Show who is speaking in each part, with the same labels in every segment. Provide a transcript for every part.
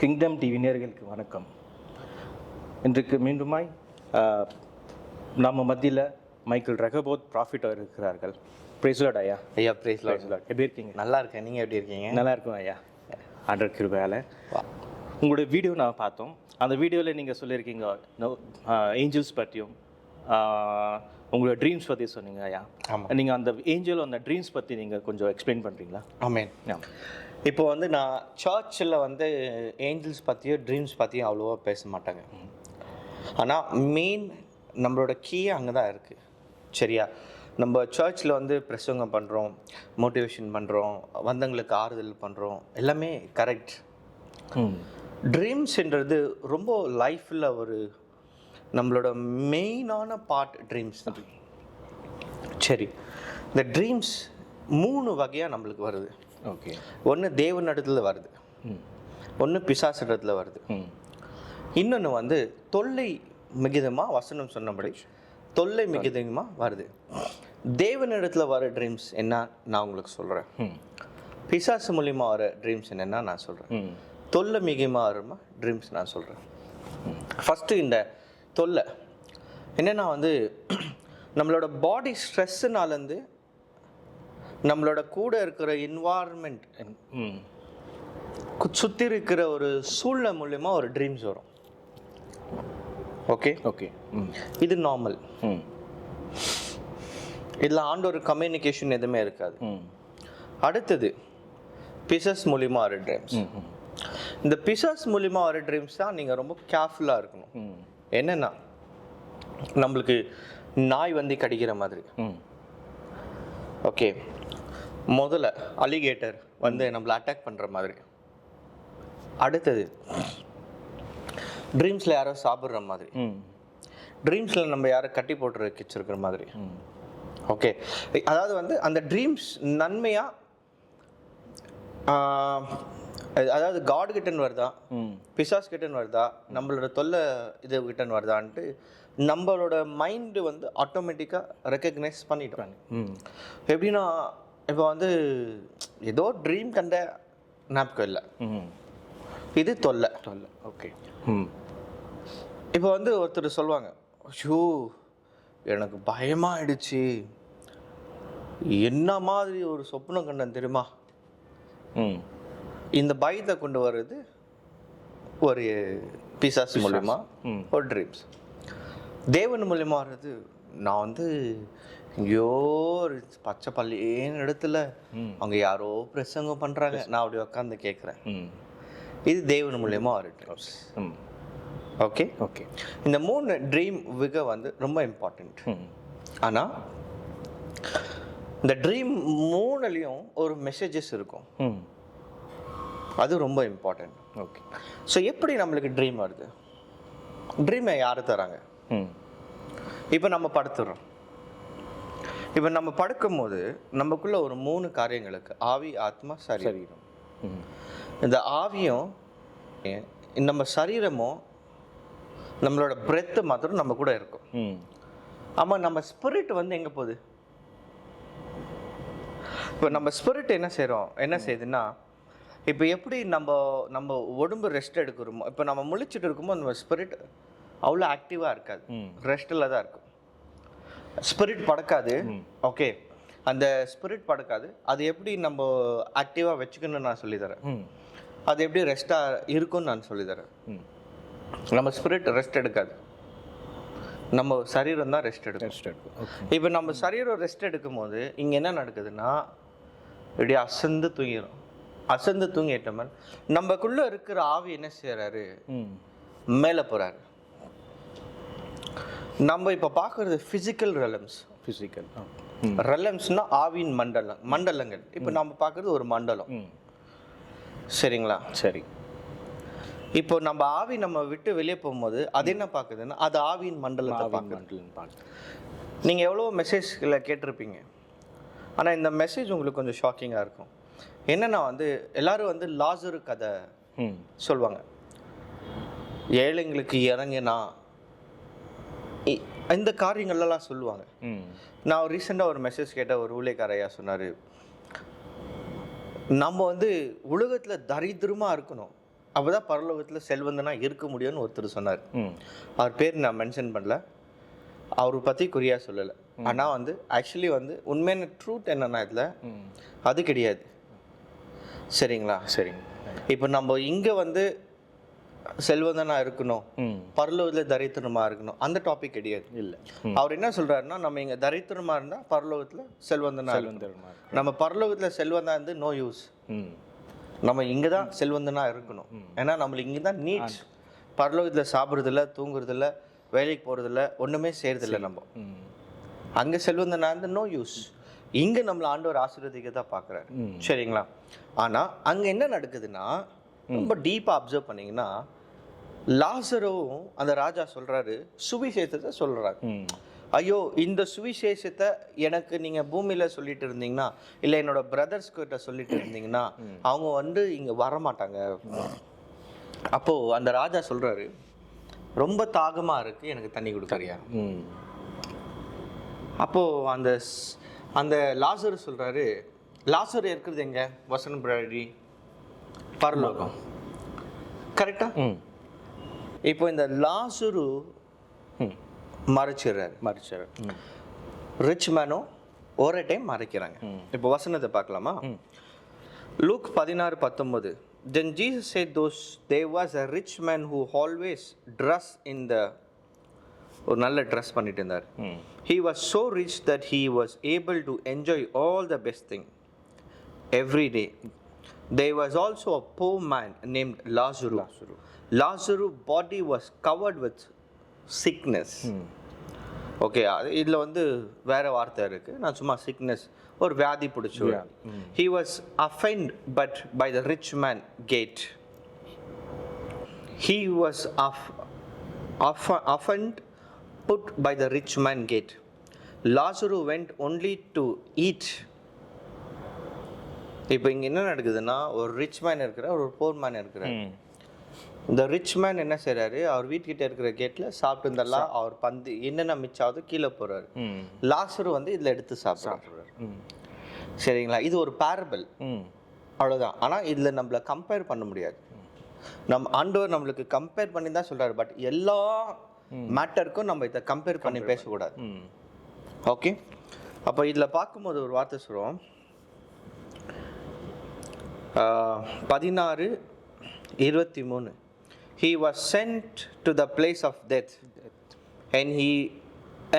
Speaker 1: Kingdom TV நேயர்களுக்கு வணக்கம். இன்றைக்கு மீண்டுமாய் நம்ம மத்தியில் மைக்கேல் ரகபோத் ப்ராஃபிட் இருக்கிறார்கள். பிரைஸ்லாட் ஐயா.
Speaker 2: ஐயா பிரேஸ்
Speaker 1: பிரைஸ்லாட் எப்படி இருக்கீங்க?
Speaker 2: நல்லா இருக்கேன். நீங்கள் எப்படி இருக்கீங்க?
Speaker 1: நல்லா இருக்கும் ஐயா. ஆண்டர் கிருபையால். உங்களோட வீடியோ நான் பார்த்தோம். அந்த வீடியோவில் நீங்கள் சொல்லியிருக்கீங்க ஏஞ்சல்ஸ் பற்றியும் உங்களோட ட்ரீம்ஸ் பற்றி சொன்னீங்க ஐயா.
Speaker 2: ஆமா.
Speaker 1: நீங்கள் அந்த ஏஞ்சல் அந்த ட்ரீம்ஸ் பற்றி நீங்கள் கொஞ்சம் எக்ஸ்பிளைன் பண்ணுறீங்களா
Speaker 2: ஆமேன்
Speaker 1: ஆமாம்
Speaker 2: இப்போ வந்து நான் சர்ச்சில் வந்து ஏஞ்சல்ஸ் பற்றியோ ட்ரீம்ஸ் பற்றியும் அவ்வளோவா பேச மாட்டாங்க. ஆனால் மெயின் நம்மளோட கீயே அங்கே தான் இருக்குது சரியா? நம்ம சர்ச்சில் வந்து பிரசங்கம் பண்ணுறோம் மோட்டிவேஷன் பண்ணுறோம் வந்தவங்களுக்கு ஆறுதல் பண்ணுறோம் எல்லாமே கரெக்ட் ட்ரீம்ஸ்ன்றது ரொம்ப லைஃப்பில் ஒரு நம்மளோட மெயினான பார்ட் ட்ரீம்ஸ் தான். சரி. இந்த ட்ரீம்ஸ் மூணு வகையாக நம்மளுக்கு வருது.
Speaker 1: ஓகே
Speaker 2: ஒன்று தேவனிடத்துல வருது.
Speaker 1: ம்.
Speaker 2: ஒன்று பிசாசிடத்துல வருது.
Speaker 1: ம்.
Speaker 2: இன்னொன்று வந்து தொல்லை மிகுதமாக வசனம் சொன்னபடி தொல்லை மிகுதமாக வருது. தேவனிடத்துல வர ட்ரீம்ஸ் என்ன நான் உங்களுக்கு சொல்கிறேன் பிசாசு மூலியமா வர ட்ரீம்ஸ் என்னென்னா நான் சொல்கிறேன் தொல்லை மிகமாக வருமா ட்ரீம்ஸ் நான் சொல்கிறேன் ஃபஸ்ட்டு இந்த தொல்லை. என்னென்னா வந்து நம்மளோட பாடி ஸ்ட்ரெஸ்ஸுனாலேருந்து நம்மளோட கூட இருக்கிற என்வாரன்மெண்ட்
Speaker 1: ம்
Speaker 2: சுற்றி இருக்கிற ஒரு சூழ்நிலை மூலயமா ஒரு ட்ரீம்ஸ் வரும். ஓகே
Speaker 1: ஓகே
Speaker 2: இது நார்மல்
Speaker 1: ம்.
Speaker 2: இதில் ஆண்டோர் கம்யூனிகேஷன் எதுவுமே இருக்காது.
Speaker 1: ம்.
Speaker 2: அடுத்தது பிசஸ் மூலியமாக வர ட்ரீம்ஸ் இந்த பிசாஸ் மூலியமாக வர ட்ரீம்ஸ் தான் நீங்கள் ரொம்ப கேர்ஃபுல்லாக இருக்கணும்.
Speaker 1: ம்.
Speaker 2: என்னென்னா நம்மளுக்கு நாய் வந்து கடிக்கிற மாதிரி.
Speaker 1: ம்.
Speaker 2: ஓகே முதல்ல அலிகேட்டர் வந்து நம்மளை அட்டாக் பண்ணுற மாதிரி. அடுத்தது ட்ரீம்ஸில் யாரோ சாப்பிட்ற மாதிரி.
Speaker 1: ம்.
Speaker 2: ட்ரீம்ஸில் நம்ம யாரோ கட்டி போட்டு வச்சிருக்கிற மாதிரி. ஓகே அதாவது வந்து அந்த ட்ரீம்ஸ் நன்மையா ஆஹ், அதாவது காட் கிட்டன்னு வருதா? பிசாஸ் கிட்டன்னு வருதா? நம்மளோட தொல்லை இது கிட்டன்னு வருதான்ட்டு நம்மளோட மைண்டு வந்து ஆட்டோமேட்டிக்காக ரெக்கக்னைஸ் பண்ணிட்டோம்
Speaker 1: ம்.
Speaker 2: எப்படின்னா இப்போ வந்து ஏதோ ட்ரீம் கண்ட ஞாபகம் இல்லை.
Speaker 1: ம்
Speaker 2: இது தொல்லை.
Speaker 1: சொல்ல ஓகே. ம்.
Speaker 2: இப்போ வந்து ஒருத்தர் சொல்லுவாங்க ஷூ எனக்கு பயமாயிடுச்சு. என்ன மாதிரி ஒரு சொப்னம் கண்டன் தெரியுமா?
Speaker 1: ம்.
Speaker 2: இந்த பயத்தை கொண்டு வர்றது ஒரு பிசாஸ் மூலியமா
Speaker 1: ம்.
Speaker 2: ஒரு ட்ரீம்ஸ் தேவன் மூலியமா வர்றது நான் வந்து எங்கேயோ ஒரு பச்சை பள்ளியேன்னு இடத்துல
Speaker 1: ம்.
Speaker 2: அங்கே யாரோ பிரசங்கம் பண்ணுறாங்க நான் அப்படி உட்காந்து கேட்குறேன் இது தேவன் மூலியமா வர ட்ரீம்ஸ்
Speaker 1: ம்.
Speaker 2: ஓகே
Speaker 1: ஓகே
Speaker 2: இந்த மூணு ட்ரீம் விக வந்து ரொம்ப இம்பார்ட்டண்ட் ஆனால் இந்த ட்ரீம் மூணுலேயும் ஒரு மெசேஜஸ் இருக்கும். அது ரொம்ப இம்பார்ட்டண்ட்
Speaker 1: ஓகே
Speaker 2: ஸோ எப்படி நம்மளுக்கு ட்ரீம் வருது? ட்ரீமை யார் தராங்க?
Speaker 1: ம்.
Speaker 2: இப்போ நம்ம படுத்துறோம். இப்போ நம்ம படுக்கும்போது நமக்குள்ள ஒரு மூணு காரியங்களுக்கு ஆவி ஆத்மா சரீரம். இந்த ஆவியும் நம்ம சரீரமும் நம்மளோட பிரெத்து மாத்திரம் நம்ம கூட இருக்கும். ஆமாம் நம்ம ஸ்பிரிட் வந்து எங்கே போகுது? இப்போ நம்ம ஸ்பிரிட் என்ன செய்கிறோம் என்ன செய்யுதுன்னா இப்போ எப்படி நம்ம நம்ம உடம்பு ரெஸ்ட் எடுக்கிறோமோ இப்போ நம்ம முழிச்சிட்டு இருக்கும்போது நம்ம ஸ்பிரிட் அவ்வளோ ஆக்டிவாக இருக்காது.
Speaker 1: ம்.
Speaker 2: ரெஸ்ட்டில் தான் இருக்கும். ஸ்பிரிட் படக்காது. ஓகே அந்த ஸ்பிரிட் படக்காது. அது எப்படி நம்ம ஆக்டிவாக வச்சுக்கணும்னு நான் சொல்லித்தரேன் அது எப்படி ரெஸ்ட்டாக இருக்கும்னு நான் சொல்லித்தரேன் நம்ம ஸ்பிரிட் ரெஸ்ட் எடுக்காது. நம்ம சரீரம் தான் ரெஸ்ட் எடுக்கும்.
Speaker 1: ரெஸ்ட் எடுக்கும்.
Speaker 2: இப்போ நம்ம சரீரம் ரெஸ்ட் எடுக்கும் போது இங்கே என்ன நடக்குதுன்னா இப்படி அசந்து தூங்கிடும் அசந்து தூங்கிட்டோம் நமக்குள்ள இருக்கிற ஆவி என்ன செய்கிறாரு மேலே போகிறாரு நம்ம இப்போ பார்க்குறது ஃபிசிக்கல் ரெலம்ஸ்
Speaker 1: ஃபிசிக்கல்
Speaker 2: ரெலம்ஸ்னா ஆவின் மண்டலம் மண்டலங்கள். இப்போ நம்ம பார்க்குறது ஒரு மண்டலம்.
Speaker 1: ம்
Speaker 2: சரிங்களா?
Speaker 1: சரி.
Speaker 2: இப்போ நம்ம ஆவி நம்ம விட்டு வெளியே போகும்போது அது என்ன பார்க்குதுன்னா அது ஆவியின் மண்டலத்தை பார்க்குது நீங்கள் எவ்வளோ மெசேஜ்களை கேட்டிருப்பீங்க. ஆனால் இந்த மெசேஜ் உங்களுக்கு கொஞ்சம் ஷாக்கிங்காக இருக்கும். என்னென்னா வந்து எல்லாரும் வந்து லாசரு கதை சொல்லுவாங்க ஏழைங்களுக்கு இறங்கினா இந்த காரியங்கள்லாம் சொல்லுவாங்க. நான் ரீசெண்டாக ஒரு மெசேஜ் கேட்ட ஒரு ஊழியக்காரையா சொன்னார். நம்ம வந்து உலகத்தில் தரித்திரமாக இருக்கணும். அப்பதான் பரலோகத்தில் செல்வந்தனா இருக்க முடியும்னு ஒருத்தர் சொன்னார். அவர் பேர் நான் மென்ஷன் பண்ணல. அவரை பற்றி குறியா சொல்லலை. ஆனால் வந்து ஆக்சுவலி வந்து உண்மையான ட்ரூத் என்னன்னா இதில் அது கிடையாது. சரிங்களா?
Speaker 1: சரிங்க.
Speaker 2: இப்போ நம்ம இங்கே வந்து செல்வந்தனா இருக்கணும். பரலோகத்தில் தரித்திரமா இருக்கணும். அந்த டாபிக் கிடையாது.
Speaker 1: இல்லை.
Speaker 2: அவர் என்ன சொல்றாருன்னா நம்ம இங்க தரித்திரமா இருந்தா பரலோகத்துல செல்வந்தனா.
Speaker 1: செல்வந்தர்மா
Speaker 2: நம்ம பரலோகத்துல செல்வந்தா இருந்து நோ யூஸ் நம்ம இங்க தான் செல்வந்தனா இருக்கணும். ஏன்னா நம்மளுக்கு இங்க தான் நீட்ஸ் பரலோகத்துல சாப்பிட்றதில்ல தூங்குறதில்ல வேலைக்கு போறதில்ல ஒண்ணுமே செய்யறதில்ல நம்ம. அங்க செல்வந்தனா இருந்து நோ யூஸ் இங்க நம்மள ஆண்டவர் ஆசீர்வதிக்க தான் பார்க்குறாரு. சரிங்களா? ஆனா அங்க என்ன நடக்குதுன்னா ரொம்ப டீப்பா அப்சர்வ் பண்ணீங்கன்னா லாசரும் அந்த ராஜா சொல்றாரு சுவிசேஷத்தை சொல்றாரு.
Speaker 1: ம்.
Speaker 2: ஐயோ இந்த சுவிசேஷத்தை எனக்கு நீங்க பூமியில சொல்லிட்டு இருந்தீங்கன்னா இல்ல என்னோட பிரதர்ஸ் கிட்ட சொல்லிட்டு இருந்தீங்கன்னா அவங்க வந்து இங்க வர மாட்டாங்க அப்போ அந்த ராஜா சொல்றாரு ரொம்ப தாகமா இருக்கு எனக்கு தண்ணி கொடுக்குறியா?
Speaker 1: ம்.
Speaker 2: அப்போ அந்த அந்த லாசர் சொல்றாரு லாசர் இருக்கிறது எங்க? வசன் பிராடி பரலோகம். கரெக்டா இப்போ இந்த லாசுரு மறைச்சிடுறாரு.
Speaker 1: மறிச்சார் ம்.
Speaker 2: ரிச் மேனும் ஒரே டைம் மறைக்கிறாங்க. இப்போ வசனத்தை பார்க்கலாமா? லூக் பதினாறு பத்தொன்பது. Then Jesus said those there was a rich man who always dress in the ஒரு நல்ல ட்ரெஸ் பண்ணிட்டு இருந்தார். he was so rich that he was able to enjoy all the best thing every day. There was also a poor man named lazarus. Lazarus. Body was covered with sickness. Okay அது இதில் வந்து வேற வார்த்தை இருக்கு. நான் சும்மா sickness ஒரு வியாதி பிடிச்சி he was affined but by the rich man gate he was affined put by the rich man gate Lazarus went only to eat இப்போ இங்கே என்ன நடக்குதுன்னா ஒரு ரிச் மேன் இருக்கிறார் ஒரு போர் மேன் இருக்கிறார். இந்த ரிச் மேன் என்ன செய்றாரு? அவர் வீட்டுக்கிட்ட இருக்கிற கேட்ல சாப்பிட்டு இருந்தெல்லாம் அவர் பந்து என்னென்ன மிச்சாவது கீழே போறாரு.
Speaker 1: ம்.
Speaker 2: லாசரு வந்து இதுல எடுத்து சாப்பிட்றாரு. சரிங்களா? இது ஒரு பேரபிள்
Speaker 1: ம்.
Speaker 2: அவ்வளவுதான். ஆனா இதுல நம்மள கம்பேர் பண்ண முடியாது. நம் ஆண்டவர் நம்மளுக்கு கம்பேர் பண்ணி தான் சொல்றாரு. பட் எல்லா மேட்டருக்கும் நம்ம இதை கம்பேர் பண்ணி பேசக்கூடாது. ஓகே அப்போ இதில் பார்க்கும்போது ஒரு வார்த்தை சொல்லுவோம் பதினாறு இருபத்தி மூணு he was sent to the place of death and he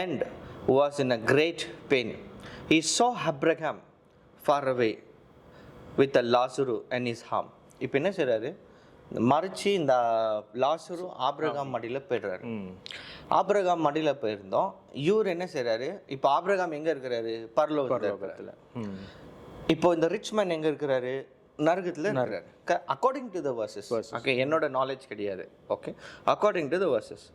Speaker 2: and was in a great pain he saw Abraham far away with a Lazarus and is ham இப்போ என்ன செய்றாரு? மறைச்சு இந்த லாசுரு ஆபிரகாம் மடியில் போயிடுறாரு. ஆபிரகாம் மடியில் போயிருந்தோம். இவர் என்ன செய்றாரு? இப்போ ஆபிரகாம் எங்க இருக்கிறாரு? பரலோகத்தில் இப்போ இந்த ரிச் மேன் எங்க இருக்கிறாரு? நரகத்தில் இருக்கிறாரு. According to the verses okay என்னோட நாலேஜ் கிடையாது. Okay according to the verses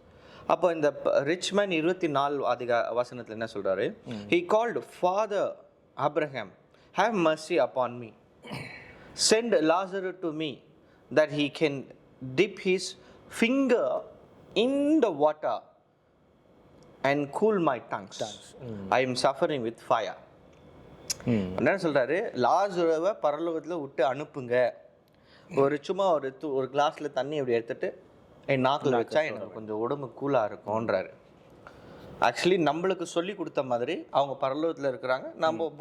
Speaker 2: அப்போ இந்த ரிச் மேன் இருபத்தி நாலு அதிக வசனத்தில் என்ன சொல்றாரு? He called father Abraham have mercy upon me send Lazarus to me that he can dip his finger in the water and cool my tongues I am suffering with fire என்ன சொல்றாரு லாசுரவை பரலோகத்தில் விட்டு அனுப்புங்க. ஒரு சும்மா ஒரு து- ஒரு கிளாஸ்ல தண்ணி அப்படி எடுத்துட்டு என் நாக்கில் வச்சா எனக்கு கொஞ்சம் உடம்பு கூலாக இருக்கும்ன்றாரு. ஆக்சுவலி நம்மளுக்கு சொல்லி கொடுத்த மாதிரி அவங்க பரலோகத்தில் இருக்கிறாங்க. நம்ம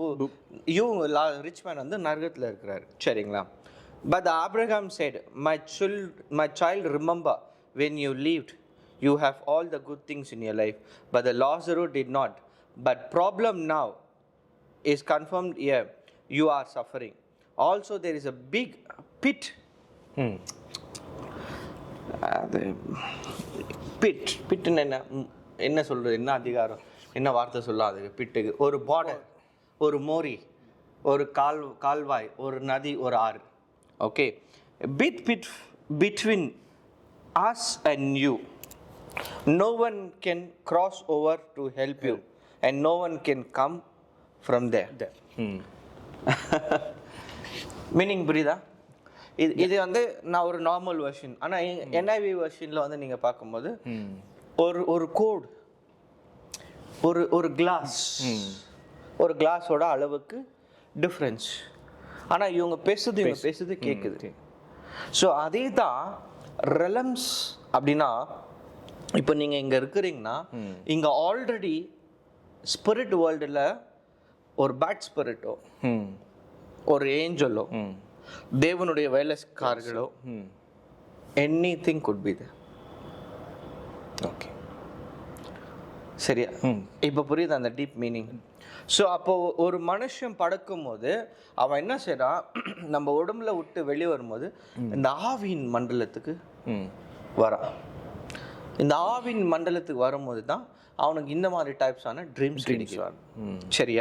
Speaker 2: இவங்க லா ரிச் மேன் வந்து நரகத்தில் இருக்கிறாரு. சரிங்களா? But Abraham said my child my child remember when you lived you have all the good things in your life but the Lazarus did not. But problem now is confirmed here, you are suffering. Also, there is a big pit.
Speaker 1: Hmm.
Speaker 2: அது pit பிட்டுன்னு என்ன என்ன சொல்கிறது என்ன அதிகாரம் என்ன வார்த்தை சொல்ல அதுக்கு பிட்டுக்கு ஒரு பார்டர் ஒரு மோரி ஒரு கால் கால்வாய் ஒரு நதி ஒரு ஆறு okay bit bit between us and you no one can cross over to help you and no one can come from there.
Speaker 1: ம்
Speaker 2: மீனிங் புரியுதா? இது இது வந்து நான் ஒரு நார்மல் வெர்ஷன் ஆனால் என்ஐவி வெர்ஷனில் வந்து நீங்கள் பார்க்கும்போது
Speaker 1: ம்
Speaker 2: ஒரு ஒரு கோட் ஒரு ஒரு கிளாஸ் ஒரு கிளாஸோட அளவுக்கு டிஃப்ரென்ஸ் ஆனால் இவங்க பேசுறது இவங்க பேசுறது கேட்குது ஸோ அதே தான் ரெலம்ஸ் அப்படின்னா இப்போ நீங்கள் இங்கே இருக்கிறீங்கன்னா இங்கே ஆல்ரெடி ஸ்பிரிட் வேர்ல்டில் ஒரு பேட் ஸ்பிரிட்டோ ஒரு ஏஞ்சலோ? தேவனுடைய வேலைக்காரர்களோ?
Speaker 1: Hmm
Speaker 2: anything good be
Speaker 1: okay
Speaker 2: சரியா? இப்போ புரியுது அந்த டீப் மீனிங் ஸோ அப்போ ஒரு மனுஷன் படுக்கும் போது அவன் என்ன செய்றான்? நம்ம உடம்புல விட்டு வெளியே வரும்போது இந்த ஆவியின் மண்டலத்துக்கு
Speaker 1: ம்
Speaker 2: வரான். இந்த ஆவின் மண்டலத்துக்கு வரும்போது தான் அவனுக்கு இந்த மாதிரி டைப்ஸான ட்ரீம்ஸ் கிடைக்கும்.
Speaker 1: ம்
Speaker 2: சரியா?